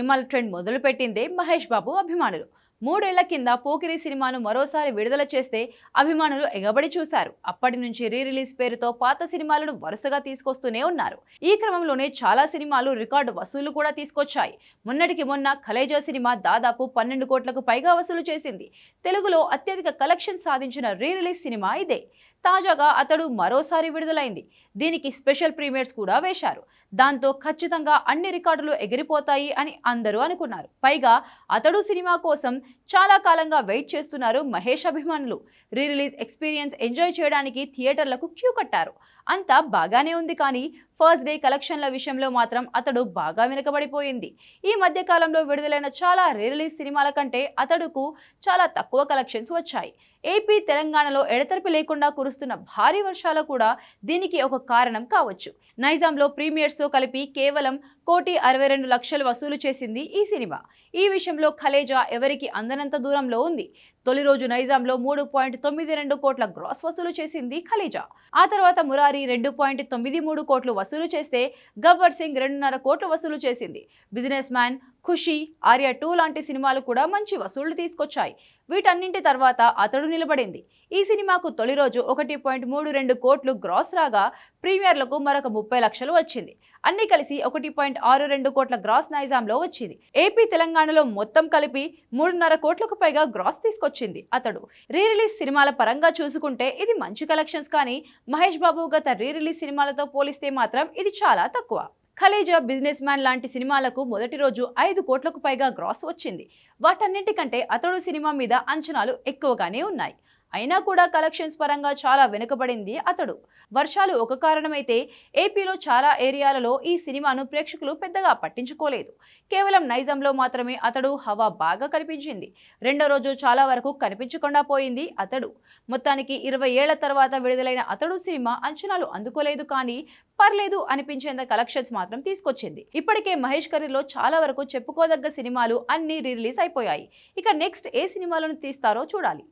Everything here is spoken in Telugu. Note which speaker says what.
Speaker 1: సినిమాల ట్రెండ్ మొదలుపెట్టిందే మహేష్ బాబు అభిమానులు. మూడేళ్ళ కింద పోకిరి సినిమాను మరోసారి విడుదల చేస్తే అభిమానులు ఎగబడి చూశారు. అప్పటి నుంచి రీ రిలీజ్ పేరుతో పాత సినిమాలను వరుసగా తీసుకొస్తూనే ఉన్నారు. ఈ క్రమంలోనే చాలా సినిమాలు రికార్డు వసూలు కూడా తీసుకొచ్చాయి. మొన్నటికి మొన్న కలేజా సినిమా దాదాపు పన్నెండు కోట్లకు పైగా వసూలు చేసింది. తెలుగులో అత్యధిక కలెక్షన్ సాధించిన రీ రిలీజ్ సినిమా ఇదే. తాజాగా అతడు మరోసారి విడుదలైంది. దీనికి స్పెషల్ ప్రీమియర్స్ కూడా వేశారు. దాంతో ఖచ్చితంగా అన్ని రికార్డులు ఎగిరిపోతాయి అని అందరూ అనుకున్నారు. పైగా అతడు సినిమా కోసం చాలా కాలంగా వెయిట్ చేస్తున్నారు మహేష్ అభిమానులు. రీ రిలీజ్ ఎక్స్పీరియన్స్ ఎంజాయ్ చేయడానికి థియేటర్లకు క్యూ కట్టారు. అంతా బాగానే ఉంది కానీ ఫస్ట్ డే కలెక్షన్ల విషయంలో మాత్రం అతడు బాగా వెనుకబడిపోయింది. ఈ మధ్య కాలంలో విడుదలైన చాలా రీ రిలీజ్ సినిమాల కంటే అతడుకు చాలా తక్కువ కలెక్షన్స్ వచ్చాయి. ఏపీ తెలంగాణలో ఎడతెరపి లేకుండా కురుస్తున్న భారీ వర్షాలు కూడా దీనికి ఒక కారణం కావచ్చు. నైజాంలో ప్రీమియర్స్తో కలిపి కేవలం కోటి అరవై రెండు లక్షలు వసూలు చేసింది ఈ సినిమా. ఈ విషయంలో ఖలేజా ఎవరికి అందనంత దూరంలో ఉంది? తొలి రోజు నైజాంలో మూడు పాయింట్ తొమ్మిది రెండు కోట్ల గ్రాస్ వసూలు చేసింది ఖలీజా. ఆ తర్వాత మురారి రెండు పాయింట్ తొమ్మిది మూడు కోట్లు వసూలు చేస్తే గబ్బర్ సింగ్ రెండున్నర కోట్లు వసూలు చేసింది. Businessman Kushi Arya two లాంటి సినిమాలు కూడా మంచి వసూళ్ళు తీసుకొచ్చాయి. వీటన్నింటి తర్వాత అతడు నిలబడింది. ఈ సినిమాకు తొలి రోజు ఒకటి పాయింట్ మూడు రెండు కోట్లు గ్రాస్ రాగా ప్రీమియర్లకు మరొక ముప్పై లక్షలు వచ్చింది. అన్ని కలిసి ఒకటి పాయింట్ ఆరు రెండు కోట్ల గ్రాస్ నైజాంలో వచ్చింది. ఏపీ తెలంగాణలో మొత్తం కలిపి మూడున్నర కోట్లకు పైగా గ్రాస్ తీసుకొచ్చింది అతడు. రీ రిలీజ్ సినిమాల పరంగా చూసుకుంటే ఇది మంచి కలెక్షన్స్ కానీ మహేష్ బాబు గత రీ రిలీజ్ సినిమాలతో పోలిస్తే మాత్రం ఇది చాలా తక్కువ. ఖలేజా బిజినెస్ మ్యాన్ లాంటి సినిమాలకు మొదటి రోజు ఐదు కోట్లకు పైగా గ్రాస్ వచ్చింది. వాటన్నింటికంటే అతడు సినిమా మీద అంచనాలు ఎక్కువగానే ఉన్నాయి. అయినా కూడా కలెక్షన్స్ పరంగా చాలా వెనుకబడింది అతడు. వర్షాలు ఒక కారణమైతే ఏపీలో చాలా ఏరియాలలో ఈ సినిమాను ప్రేక్షకులు పెద్దగా పట్టించుకోలేదు. కేవలం నైజంలో మాత్రమే అతడు హవా బాగా కనిపించింది. రెండో రోజు చాలా వరకు కనిపించకుండా పోయింది అతడు. మొత్తానికి ఇరవై ఏళ్ళ తర్వాత విడుదలైన అతడు సినిమా అంచనాలు అందుకోలేదు కానీ పర్లేదు అనిపించేంత కలెక్షన్స్ మాత్రం తీసుకొచ్చింది. ఇప్పటికే మహేష్ కరీర్లో చాలా వరకు చెప్పుకోదగ్గ సినిమాలు అన్ని రిలీజ్ అయిపోయాయి. ఇక నెక్స్ట్ ఏ సినిమాలను తీస్తారో చూడాలి.